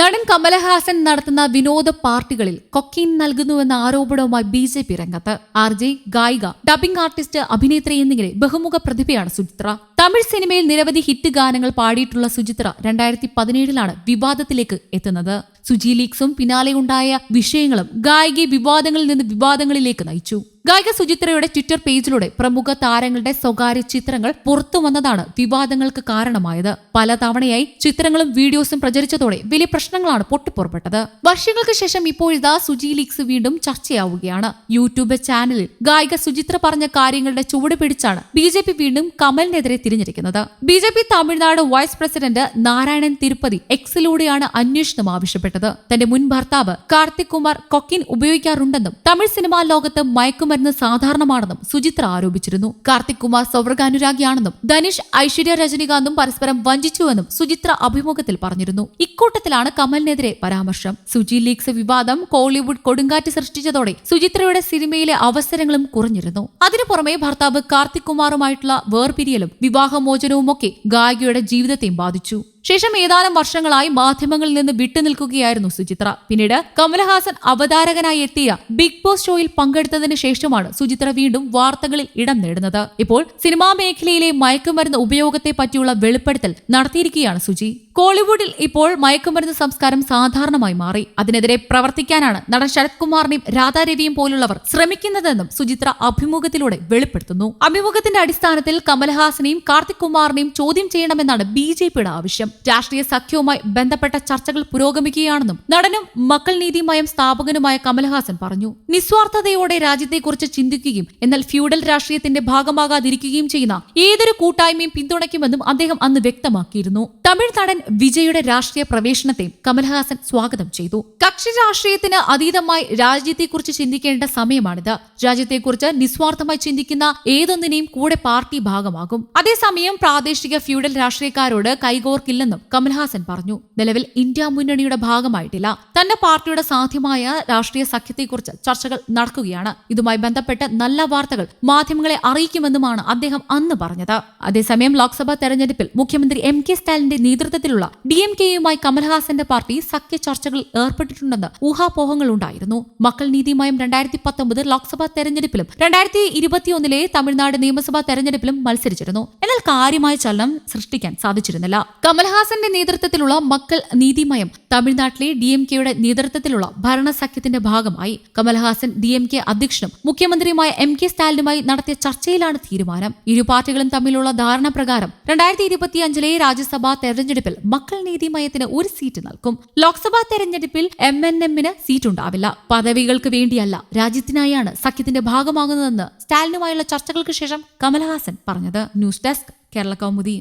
നടൻ കമലഹാസൻ നടത്തുന്ന വിനോദ പാർട്ടികളിൽ കൊക്കീൻ നൽകുന്നുവെന്ന ആരോപണവുമായി ബി ജെ പി രംഗത്ത്. ആർ ജെ ഗായിക ഡബിംഗ് ആർട്ടിസ്റ്റ് അഭിനേത്രി എന്നിങ്ങനെ ബഹുമുഖ പ്രതിഭയാണ് സുചിത്ര. തമിഴ് സിനിമയിൽ നിരവധി ഹിറ്റ് ഗാനങ്ങൾ പാടിയിട്ടുള്ള സുചിത്ര രണ്ടായിരത്തി പതിനേഴിലാണ് വിവാദത്തിലേക്ക് എത്തുന്നത്. സുജി ലീക്സും പിന്നാലെയുണ്ടായ വിഷയങ്ങളും ഗായികയെ വിവാദങ്ങളിൽ നിന്ന് വിവാദങ്ങളിലേക്ക് നയിച്ചു. ഗായിക സുചിത്രയുടെ ട്വിറ്റർ പേജിലൂടെ പ്രമുഖ താരങ്ങളുടെ സ്വകാര്യ ചിത്രങ്ങൾ പുറത്തു വന്നതാണ് വിവാദങ്ങൾക്ക് കാരണമായത്. പലതവണയായി ചിത്രങ്ങളും വീഡിയോസും പ്രചരിച്ചതോടെ വലിയ പ്രശ്നങ്ങളാണ് പൊട്ടിപ്പുറപ്പെട്ടത്. വർഷങ്ങൾക്ക് ശേഷം ഇപ്പോഴിതാ സുജി ലീക്സ് വീണ്ടും ചർച്ചയാവുകയാണ്. യൂട്യൂബ് ചാനലിൽ ഗായിക സുചിത്ര പറഞ്ഞ കാര്യങ്ങളുടെ ചുവട് പിടിച്ചാണ് ബി ജെ പി വീണ്ടും കമലിനെതിരെ തിരിഞ്ഞിരിക്കുന്നത്. B J P Tamil Nadu vice president Narayanan Thirupathy എക്സിലൂടെയാണ് അന്വേഷണം ആവശ്യപ്പെട്ടത്. തന്റെ മുൻ ഭർത്താവ് കാർത്തിക് കുമാർ കൊക്കിൻ ഉപയോഗിക്കാറുണ്ടെന്നും തമിഴ് സിനിമാ ലോകത്ത് മയക്കുമരുന്ന് സാധാരണമാണെന്നും സുചിത്ര ആരോപിച്ചിരുന്നു. കാർത്തിക് കുമാർ സൗവർഗാനുരാഗിയാണെന്നും ധനുഷ് ഐശ്വര്യ രജനികാന്തും പരസ്പരം വഞ്ചിച്ചുവെന്നും സുചിത്ര അഭിമുഖത്തിൽ പറഞ്ഞിരുന്നു. ഇക്കൂട്ടത്തിലാണ് കമലിനെതിരെ പരാമർശം. സുജി ലീഗ്സ് വിവാദം കോളിവുഡ് കൊടുങ്കാറ്റ് സൃഷ്ടിച്ചതോടെ സുചിത്രയുടെ സിനിമയിലെ അവസരങ്ങളും കുറഞ്ഞിരുന്നു. അതിനു പുറമെ ഭർത്താവ് കാർത്തിക് കുമാറുമായിട്ടുള്ള വേർപിരിയലും വിവാഹമോചനവുമൊക്കെ ഗായികയുടെ ജീവിതത്തെയും ബാധിച്ചു. ശേഷം ഏതാനും വർഷങ്ങളായി മാധ്യമങ്ങളിൽ നിന്ന് വിട്ടുനിൽക്കുകയായിരുന്നു സുചിത്ര. പിന്നീട് കമലഹാസൻ അവതാരകനായി എത്തിയ ബിഗ് ബോസ് ഷോയിൽ പങ്കെടുത്തതിന് ശേഷമാണ് സുചിത്ര വീണ്ടും വാർത്തകളിൽ ഇടം നേടുന്നത്. ഇപ്പോൾ സിനിമാ മേഖലയിലെ മയക്കുമരുന്ന് ഉപയോഗത്തെ പറ്റിയുള്ള വെളിപ്പെടുത്തൽ നടത്തിയിരിക്കുകയാണ് സുചി. കോളിവുഡിൽ ഇപ്പോൾ മയക്കുമരുന്ന് സംസ്കാരം സാധാരണമായി മാറി. അതിനെതിരെ പ്രവർത്തിക്കാനാണ് നടൻ ശരത് കുമാറിനെയും രാധാരവിയും പോലുള്ളവർ ശ്രമിക്കുന്നതെന്നും സുചിത്ര അഭിമുഖത്തിലൂടെ വെളിപ്പെടുത്തുന്നു. അഭിമുഖത്തിന്റെ അടിസ്ഥാനത്തിൽ കമൽഹാസനെയും കാർത്തിക് കുമാറിനെയും ചോദ്യം ചെയ്യണമെന്നാണ് ബി ജെ പിയുടെ ആവശ്യം. രാഷ്ട്രീയ സഖ്യവുമായി ബന്ധപ്പെട്ട ചർച്ചകൾ പുരോഗമിക്കുകയാണെന്നും നടനും മക്കൾ നീതിമയം സ്ഥാപകനുമായ കമൽഹാസൻ പറഞ്ഞു. നിസ്വാർത്ഥതയോടെ രാജ്യത്തെക്കുറിച്ച് ചിന്തിക്കുകയും എന്നാൽ ഫ്യൂഡൽ രാഷ്ട്രീയത്തിന്റെ ഭാഗമാകാതിരിക്കുകയും ചെയ്യുന്ന ഏതൊരു കൂട്ടായ്മയും പിന്തുണയ്ക്കുമെന്നും അദ്ദേഹം അന്ന് വ്യക്തമാക്കിയിരുന്നു. തമിഴ് നടൻ വിജയുടെ രാഷ്ട്രീയ പ്രവേശനത്തെയും കമൽഹാസൻ സ്വാഗതം ചെയ്തു. കക്ഷി രാഷ്ട്രീയത്തിന് അതീതമായി രാജ്യത്തെക്കുറിച്ച് ചിന്തിക്കേണ്ട സമയമാണിത്. രാജ്യത്തെക്കുറിച്ച് നിസ്വാർത്ഥമായി ചിന്തിക്കുന്ന ഏതൊന്നിനെയും കൂടെ പാർട്ടി ഭാഗമാകും. അതേസമയം പ്രാദേശിക ഫ്യൂഡൽ രാഷ്ട്രീയക്കാരോട് കൈകോർക്കില്ലെന്നും കമൽഹാസൻ പറഞ്ഞു. നിലവിൽ ഇന്ത്യ മുന്നണിയുടെ ഭാഗമായിട്ടില്ല. തന്റെ പാർട്ടിയുടെ സാധ്യമായ രാഷ്ട്രീയ സഖ്യത്തെക്കുറിച്ച് ചർച്ചകൾ നടക്കുകയാണ്. ഇതുമായി ബന്ധപ്പെട്ട് നല്ല വാർത്തകൾ മാധ്യമങ്ങളെ അറിയിക്കുമെന്നുമാണ് അദ്ദേഹം അന്ന് പറഞ്ഞത്. അതേസമയം ലോക്സഭാ തെരഞ്ഞെടുപ്പിൽ മുഖ്യമന്ത്രി എം കെ സ്റ്റാലിന്റെ നേതൃത്വത്തിലുള്ള ഡി എം കെയുമായി കമൽഹാസന്റെ പാർട്ടി സഖ്യ ചർച്ചകളിൽ ഏർപ്പെട്ടിട്ടുണ്ടെന്ന് ഊഹാപോഹങ്ങൾ ഉണ്ടായിരുന്നു മക്കൾ നീതിമയം രണ്ടായിരത്തി പത്തൊമ്പത് ലോക്സഭാ തെരഞ്ഞെടുപ്പിലും രണ്ടായിരത്തി ഇരുപത്തിയൊന്നിലെ തമിഴ്നാട് നിയമസഭാ തെരഞ്ഞെടുപ്പിലും മത്സരിച്ചിരുന്നു. എന്നാൽ കാര്യമായ ചലനം സൃഷ്ടിക്കാൻ സാധിച്ചിരുന്നില്ല. കമൽഹാസന്റെ നേതൃത്വത്തിലുള്ള മക്കൾ നീതിമയം തമിഴ്നാട്ടിലെ ഡി എം കെയുടെ നേതൃത്വത്തിലുള്ള ഭരണസഖ്യത്തിന്റെ ഭാഗമായി കമൽഹാസൻ ഡി എം കെ അധ്യക്ഷനും മുഖ്യമന്ത്രിയുമായ എം കെ സ്റ്റാലിനുമായി നടത്തിയ ചർച്ചയിലാണ് തീരുമാനം. ഇരു പാർട്ടികളും തമ്മിലുള്ള ധാരണ പ്രകാരം രണ്ടായിരത്തി ഇരുപത്തിയഞ്ചിലെ രാജ്യസഭാ തെരഞ്ഞെടുപ്പിൽ മക്കൾ നീതിമയത്തിന് ഒരു സീറ്റ് നൽകും. ലോക്സഭാ തെരഞ്ഞെടുപ്പിൽ എം എൻ എമ്മിന് സീറ്റുണ്ടാവില്ല. പദവികൾക്ക് വേണ്ടിയല്ല രാജ്യത്തിനായാണ് സഖ്യത്തിന്റെ ഭാഗമാകുന്നതെന്ന് സ്റ്റാലിനുമായുള്ള ചർച്ചകൾക്ക് ശേഷം കമൽഹാസൻ പറഞ്ഞത്. News desk Kerala Kaumudi.